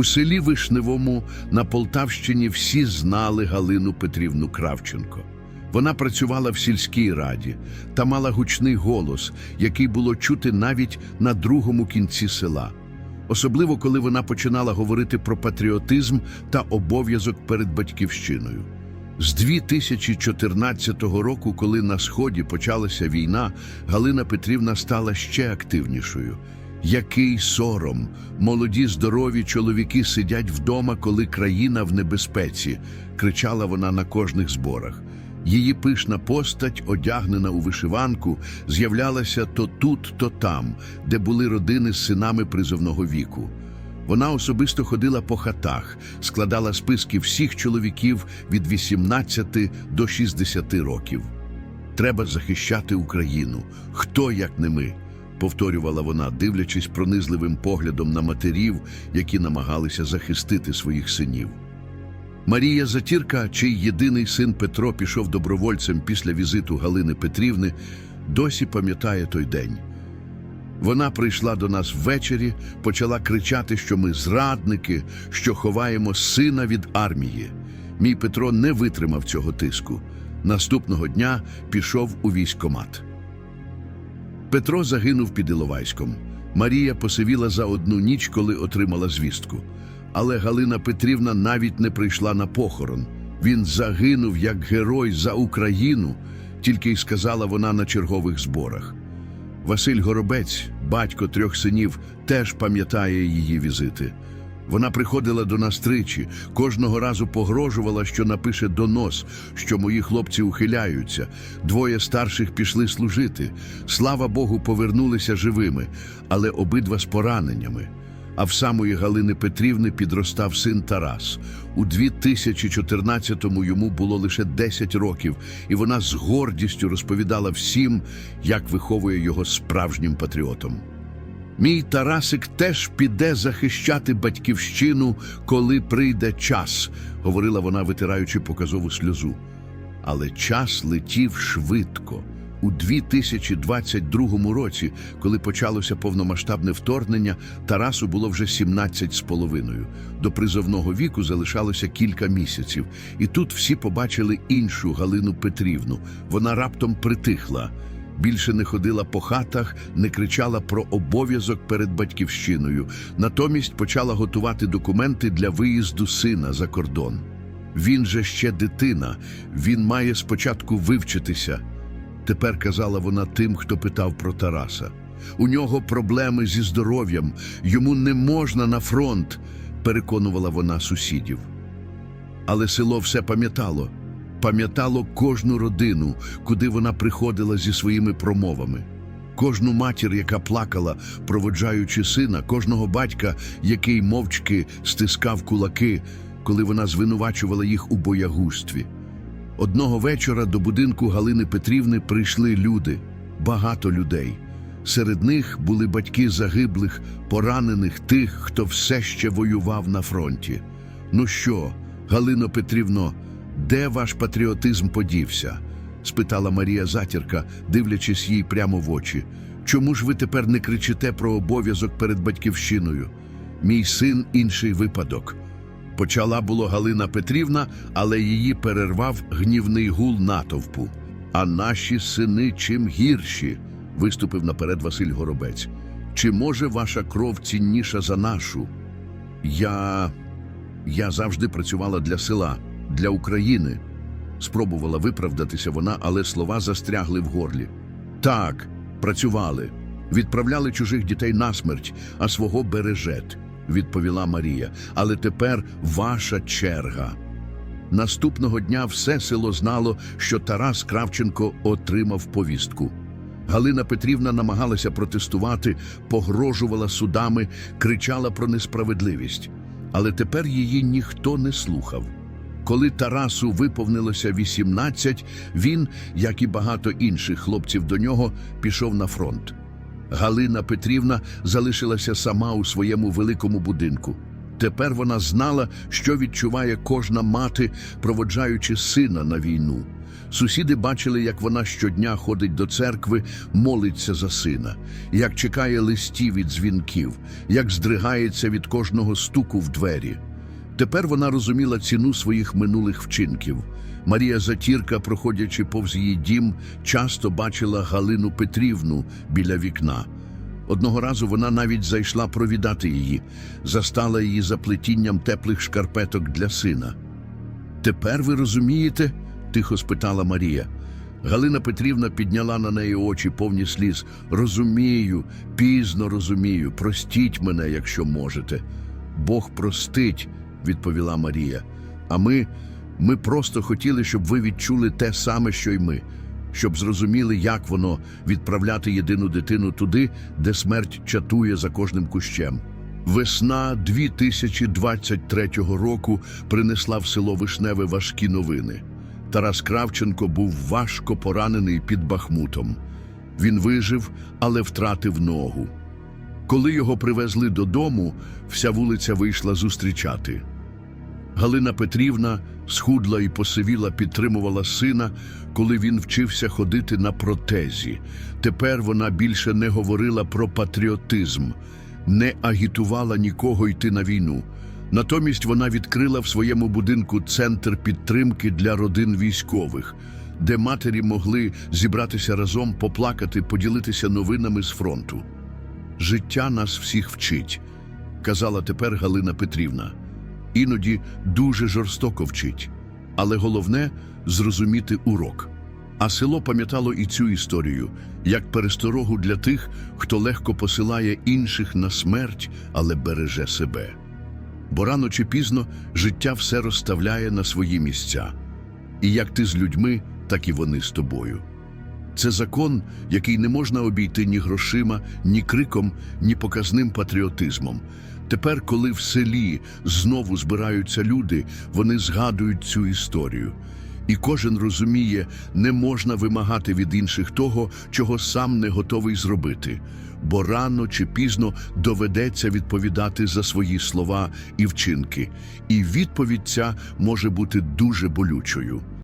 У селі Вишневому на Полтавщині всі знали Галину Петрівну Кравченко. Вона працювала в сільській раді та мала гучний голос, який було чути навіть на другому кінці села. Особливо, коли вона починала говорити про патріотизм та обов'язок перед батьківщиною. З 2014 року, коли на сході почалася війна, Галина Петрівна стала ще активнішою. Який сором! Молоді здорові чоловіки сидять вдома, коли країна в небезпеці, кричала вона на кожних зборах. Її пишна постать, одягнена у вишиванку, з'являлася то тут, то там, де були родини з синами призовного віку. Вона особисто ходила по хатах, складала списки всіх чоловіків від 18 до 60 років. Треба захищати Україну. Хто як не ми? Повторювала вона, дивлячись пронизливим поглядом на матерів, які намагалися захистити своїх синів. Марія Затірка, чий єдиний син Петро пішов добровольцем після візиту Галини Петрівни, досі пам'ятає той день. Вона прийшла до нас ввечері, почала кричати, що ми зрадники, що ховаємо сина від армії. Мій Петро не витримав цього тиску. Наступного дня пішов у військкомат. Петро загинув під Іловайськом. Марія посивіла за одну ніч, коли отримала звістку. Але Галина Петрівна навіть не прийшла на похорон. Він загинув як герой за Україну, тільки й сказала вона на чергових зборах. Василь Горобець, батько трьох синів, теж пам'ятає її візити. Вона приходила до нас тричі, кожного разу погрожувала, що напише донос, що мої хлопці ухиляються. Двоє старших пішли служити. Слава Богу, повернулися живими, але обидва з пораненнями. А в самої Галини Петрівни підростав син Тарас. У 2014-му йому було лише 10 років, і вона з гордістю розповідала всім, як виховує його справжнім патріотом. Мій Тарасик теж піде захищати батьківщину, коли прийде час, говорила вона, витираючи показову сльозу. Але час летів швидко. У 2022 році, коли почалося повномасштабне вторгнення, Тарасу було вже 17 з половиною. До призовного віку залишалося кілька місяців. І тут всі побачили іншу Галину Петрівну. Вона раптом притихла. Більше не ходила по хатах, не кричала про обов'язок перед батьківщиною. Натомість почала готувати документи для виїзду сина за кордон. Він же ще дитина, він має спочатку вивчитися. Тепер казала вона тим, хто питав про Тараса. У нього проблеми зі здоров'ям, йому не можна на фронт, переконувала вона сусідів. Але село все пам'ятало, пам'ятало кожну родину, куди вона приходила зі своїми промовами. Кожну матір, яка плакала, проводжаючи сина, кожного батька, який мовчки стискав кулаки, коли вона звинувачувала їх у боягузтві. Одного вечора до будинку Галини Петрівни прийшли люди, багато людей. Серед них були батьки загиблих, поранених тих, хто все ще воював на фронті. Ну що, Галино Петрівно, де ваш патріотизм подівся? спитала Марія Затірка, дивлячись їй прямо в очі. Чому ж ви тепер не кричите про обов'язок перед батьківщиною? Мій син інший випадок. Почала було Галина Петрівна, але її перервав гнівний гул натовпу. А наші сини чим гірші, виступив наперед Василь Горобець. Чи може ваша кров цінніша за нашу? Я. Я завжди працювала для села, для України. Спробувала виправдатися вона, але слова застрягли в горлі. Так, працювали. Відправляли чужих дітей на смерть, а свого бережет, відповіла Марія. Але тепер ваша черга. Наступного дня все село знало, що Тарас Кравченко отримав повістку. Галина Петрівна намагалася протестувати, погрожувала судами, кричала про несправедливість. Але тепер її ніхто не слухав. Коли Тарасу виповнилося 18, він, як і багато інших хлопців до нього, пішов на фронт. Галина Петрівна залишилася сама у своєму великому будинку. Тепер вона знала, що відчуває кожна мати, проводжаючи сина на війну. Сусіди бачили, як вона щодня ходить до церкви, молиться за сина, як чекає листів від дзвінків, як здригається від кожного стуку в двері. Тепер вона розуміла ціну своїх минулих вчинків. Марія Затірка, проходячи повз її дім, часто бачила Галину Петрівну біля вікна. Одного разу вона навіть зайшла провідати її, застала її за плетінням теплих шкарпеток для сина. Тепер ви розумієте? тихо спитала Марія. Галина Петрівна підняла на неї очі повні сліз. Розумію, пізно розумію. Простіть мене, якщо можете. Бог простить, відповіла Марія. А ми, ми просто хотіли, щоб ви відчули те саме, що й ми, щоб зрозуміли, як воно відправляти єдину дитину туди, де смерть чатує за кожним кущем. Весна 2023 року принесла в село Вишневе важкі новини. Тарас Кравченко був важко поранений під Бахмутом. Він вижив, але втратив ногу. Коли його привезли додому, вся вулиця вийшла зустрічати. Галина Петрівна схудла і посивіла, підтримувала сина, коли він вчився ходити на протезі. Тепер вона більше не говорила про патріотизм, не агітувала нікого йти на війну. Натомість вона відкрила в своєму будинку центр підтримки для родин військових, де матері могли зібратися разом, поплакати, поділитися новинами з фронту. Життя нас всіх вчить, казала тепер Галина Петрівна. Іноді дуже жорстоко вчить, але головне зрозуміти урок. А село пам'ятало і цю історію як пересторогу для тих, хто легко посилає інших на смерть, але береже себе. Бо рано чи пізно життя все розставляє на свої місця. І як ти з людьми, так і вони з тобою. Це закон, який не можна обійти ні грошима, ні криком, ні показним патріотизмом. Тепер, коли в селі знову збираються люди, вони згадують цю історію. І кожен розуміє, не можна вимагати від інших того, чого сам не готовий зробити, бо рано чи пізно доведеться відповідати за свої слова і вчинки. І відповідь ця може бути дуже болючою.